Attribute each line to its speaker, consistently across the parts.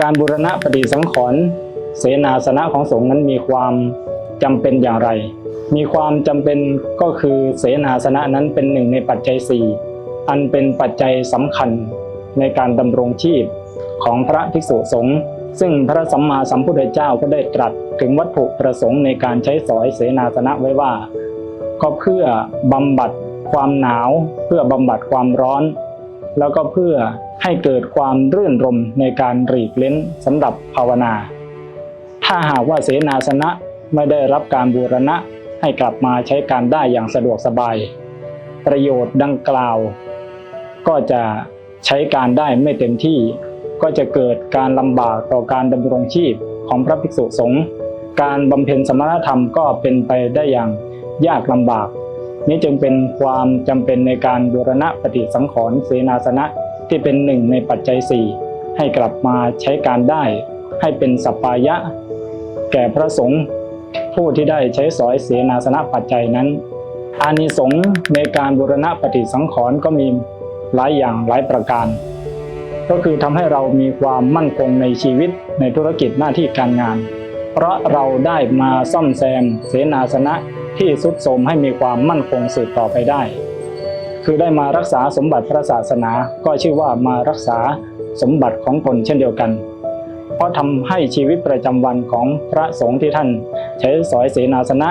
Speaker 1: การบูรณะปฏิสังขรณ์เสนาสนะของสงฆ์นั้นมีความจำเป็นอย่างไร มีความจำเป็นก็คือเสนาสนะนั้นเป็นหนึ่งในปัจจัยสี่อันเป็นปัจจัยสำคัญในการดำรงชีพของพระภิกษุสงฆ์ซึ่งพระสัมมาสัมพุทธเจ้าก็ได้ตรัสถึงวัตถุประสงค์ในการใช้สอยเสนาสนะไว้ว่า ก็เพื่อบำบัดความหนาว เพื่อบำบัดความร้อน แล้วก็เพื่อให้เกิดความรื่นรมในการหลีกเล้นสำหรับภาวนา ถ้าหากว่าเสนาสนะไม่ได้รับการบูรณะให้กลับมาใช้การได้อย่างสะดวกสบาย ประโยชน์ดังกล่าว ก็จะใช้การได้ไม่เต็มที่ ก็จะเกิดการลำบากต่อการดำรงชีพของพระภิกษุสงฆ์การบำเพ็ญสมณธรรมก็เป็นไปได้อย่างยากลำบาก นี้จึงเป็นความจำเป็นในการบูรณะปฏิสังขรณ์เสนาสนะที่เป็นหนึ่งในปัจจัยสี่ให้กลับมาใช้การได้ ให้เป็นสัปปายะ แก่พระสงฆ์ผู้ที่ได้ใช้สอยเสนาสนะปัจจัยนั้น อานิสงส์ในการบูรณะปฏิสังขรณ์ก็มีหลายอย่างหลายประการ ก็คือทำให้เรามีความมั่นคงในชีวิตในธุรกิจหน้าที่การงาน เพราะเราได้มาซ่อมแซมเสนาสนะ ที่สุดโทมให้มีความมั่นคงสืบต่อไปได้ คือได้มารักษาสมบัติพระศาสนาก็ชื่อว่ามารักษาสมบัติของตนเช่นเดียวกัน เพราะทำให้ชีวิตประจำวันของพระสงฆ์ที่ท่าน ใช้สอยเสนาสนะ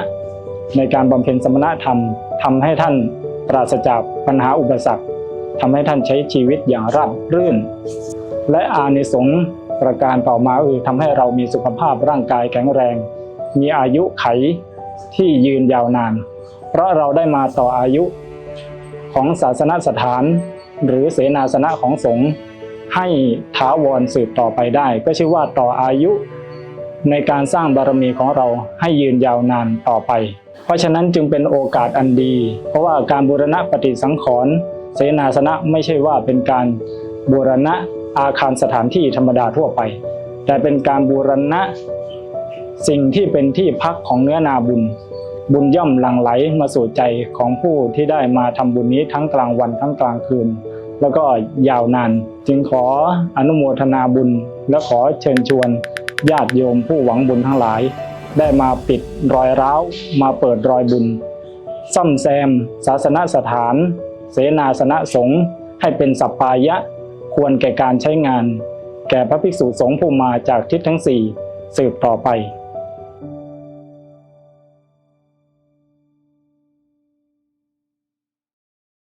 Speaker 1: ในการบำเพ็ญสมณธรรมทำให้ท่านปราศจากปัญหาอุปสรรคทำให้ท่านใช้ชีวิตอย่างราบรื่น และอานิสงส์ประการต่อมาคือทำให้เรามีสุขภาพร่างกายแข็งแรง มีอายุไข ที่ยืนยาวนาน เพราะเราได้มาต่ออายุของศาสนสถาน หรือเสนาสนะของสงฆ์ให้ถาวรสืบต่อไปได้ ก็ชื่อว่าต่ออายุในการสร้างบารมีของเราให้ยืนยาวนานต่อไป เพราะฉะนั้นจึงเป็นโอกาสอันดี เพราะว่าการบูรณะปฏิสังขรณ์เสนาสนะไม่ใช่ว่าเป็นการบูรณะอาคารสถานที่ธรรมดาทั่วไป แต่เป็นการบูรณะ สิ่งที่เป็นที่พักของเนื้อนาบุญ บุญย่อมหลั่งไหลมาสู่ใจของผู้ที่ได้มาทำบุญนี้ทั้งกลางวันทั้งกลางคืน แล้วก็ยาวนาน จึงขออนุโมทนาบุญ และขอเชิญชวน ญาติโยมผู้หวังบุญทั้งหลาย ได้มาปิดรอยร้าวมาเปิดรอยบุญซ่อมแซม ศาสนสถาน เสนาสนะสงฆ์ให้เป็นสัปปายะ ควรแก่การใช้งาน แก่พระภิกษุสงฆ์ผู้มาจากทิศทั้งสี่สืบต่อไป